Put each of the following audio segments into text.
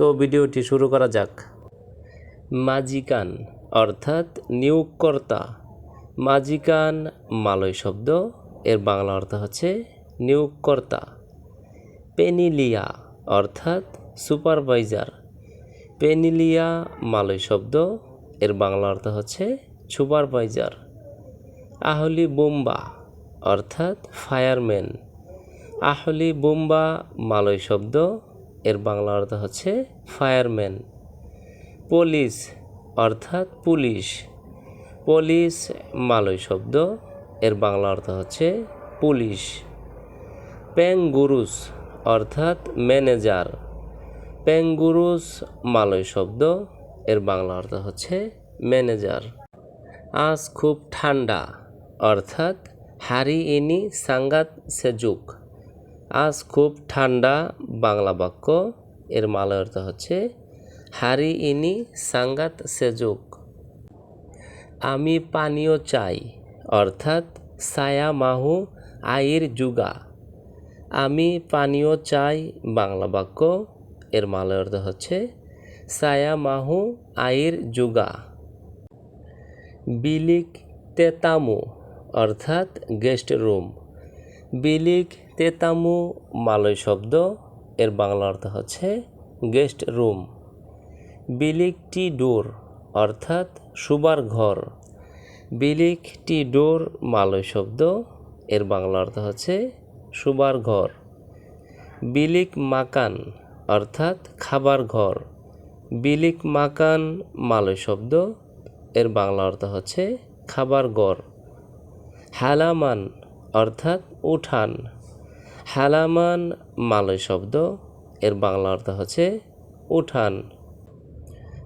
তো ভিডিওটি শুরু করা যাক। মাজিকান অর্থাৎ নিয়োগকর্তা। মাজিকান মালয় শব্দ, এর বাংলা অর্থ হচ্ছে নিয়োগকর্তা। পেনিলিয়া অর্থাৎ সুপারভাইজার। পেনিলিয়া মালয় শব্দ, এর বাংলা অর্থ হচ্ছে সুপারভাইজার। আহলি বোম্বা অর্থাৎ ফায়ারম্যান। আহলি বোম্বা মালয় শব্দ এর বাংলা অর্থ হচ্ছে ফায়ারম্যান পুলিশ অর্থাৎ পুলিশ। পুলিশ মালয় শব্দ, এর বাংলা অর্থ হচ্ছে পুলিশ। প্যাঙ্গুরুস অর্থাৎ ম্যানেজার প্যাঙ্গুরুস মালয় শব্দ, এর বাংলা অর্থ হচ্ছে ম্যানেজার আজ খুব ঠান্ডা, অর্থাৎ হারি ইনি সাঙ্গাত সেজুক। আজ খুব ঠান্ডা বাংলা বাক্য। এর মালয় অর্থ হচ্ছে, হারি ইনি সাঙ্গাত সেজুক আমি পানীয় চাই, অর্থাৎ সায়া মাহু আইর যুগা। আমি পানীয় চাই, বাংলা বাক্য। এর মালয় অর্থ হচ্ছে, সায়া মাহু আইর যুগা। বিলিক তেতামু, অর্থাৎ গেস্ট রুম। বিলিক তেতামু মালয় শব্দ, এর বাংলা অর্থ হচ্ছে গেস্ট রুম বিলিক টি ডোর অর্থাৎ শুবার ঘর বিলিক টি ডোর মালয় শব্দ, এর বাংলা অর্থ হচ্ছে শুবার ঘর, বিলিক মাকান অর্থাৎ খাবার ঘর, বিলিক মাকান মালয় শব্দ, এর বাংলা অর্থ হচ্ছে খাবার ঘর, হালামান অর্থাৎ উঠান। হালামান মালয় শব্দ, এর বাংলা অর্থ হচ্ছে উঠান।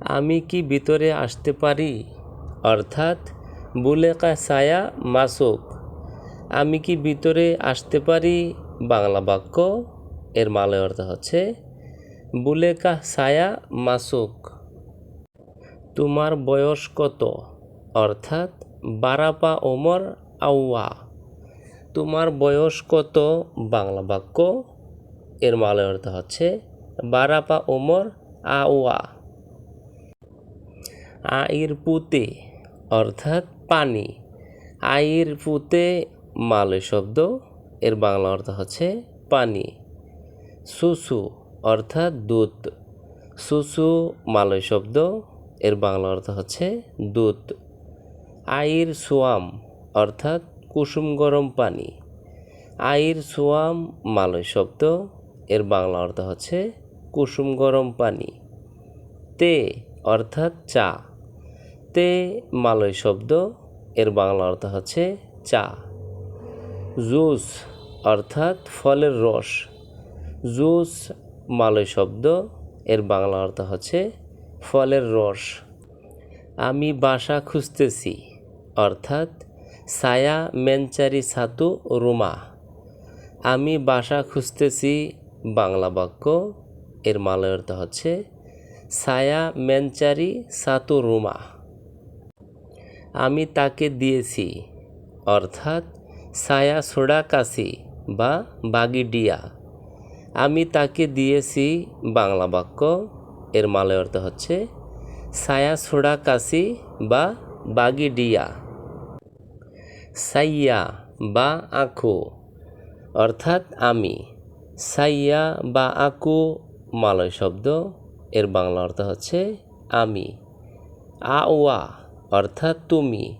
আমি কি ভিতরে আসতে পারি? অর্থাৎ, বুলেকা সায়া মাসুক। আমি কি ভিতরে আসতে পারি? বাংলা বাক্য, এর মালয় অর্থ হচ্ছে, বুলেকা সায়া মাসুক। তোমার বয়স কত? অর্থাৎ, বারাপা ওমর আউয়া। তোমার বয়স কত? বাংলা বাক্য। এর মালয় অর্থ হচ্ছে, বারাপা ওমর আউয়া আইর পুতে অর্থাৎ পানি। আইর পুতে মালয় শব্দ, এর বাংলা অর্থ হচ্ছে পানি। সুসু অর্থাৎ দুধ সুসু মালয় শব্দ, এর বাংলা অর্থ হচ্ছে দুধ আইর সোয়াম অর্থাৎ কুসুম গরম পানি। আইর সোয়াম মালয় শব্দ, এর বাংলা অর্থ হচ্ছে কুসুম গরম পানি। তে অর্থাৎ চা। তে মালয় শব্দ, এর বাংলা অর্থ হচ্ছে চা। জুস অর্থাৎ ফলের রস। জুস মালয় শব্দ, এর বাংলা অর্থ হচ্ছে ফলের রস। আমি বাসা খুঁজতেছি, অর্থাৎ সায়া মেনচারি সাতু রুমা। আমি বাসা খুঁজতেছি বাংলা বাক্য, এর মালয় অর্থ হচ্ছে সায়া মেনচারি সাতু রুমা। আমি তাকে দিয়েছি, অর্থাৎ সায়া সোডা কাশি বা বাগিডিয়া আমি তাকে দিয়েছি বাংলা বাক্য, এর মালয় অর্থ হচ্ছে সায়া সোডা কাশি বা বাগিডিয়া সাইয়া বা আঁকু, অর্থাৎ আমি। সাইয়া বা আঁকু, মালয় শব্দ, এর বাংলা অর্থ হচ্ছে আমি। আওয়া, অর্থাৎ তুমি।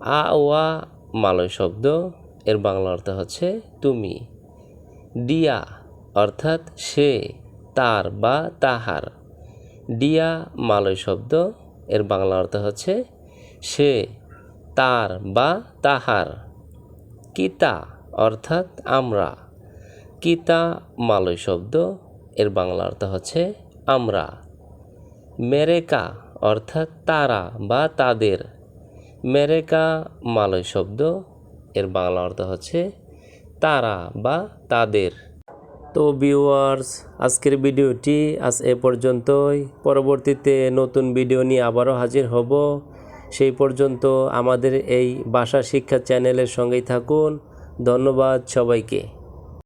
আওয়া, মালয় শব্দ, এর বাংলা অর্থ হচ্ছে তুমি। ডিয়া অর্থাৎ সে, তার বা তাহার। ডিয়া মালয় শব্দ, এর বাংলা অর্থ হচ্ছে সে তার বা তাহার। কিতা অর্থাৎ আমরা। কিতা মালয় শব্দ, এর বাংলা অর্থ হচ্ছে আমরা। মেরেকা অর্থাৎ তারা বা তাদের। মেরেকা মালয় শব্দ, এর বাংলা অর্থ হচ্ছে তারা বা তাদের। তো ভিউয়ার্স, আজকের ভিডিওটি আজ এ পর্যন্তই। পরবর্তীতে নতুন ভিডিও নিয়ে আবারও হাজির হব। সেই পর্যন্ত আমাদের এই ভাষা শিক্ষা চ্যানেলের সঙ্গেই থাকুন। ধন্যবাদ সবাইকে।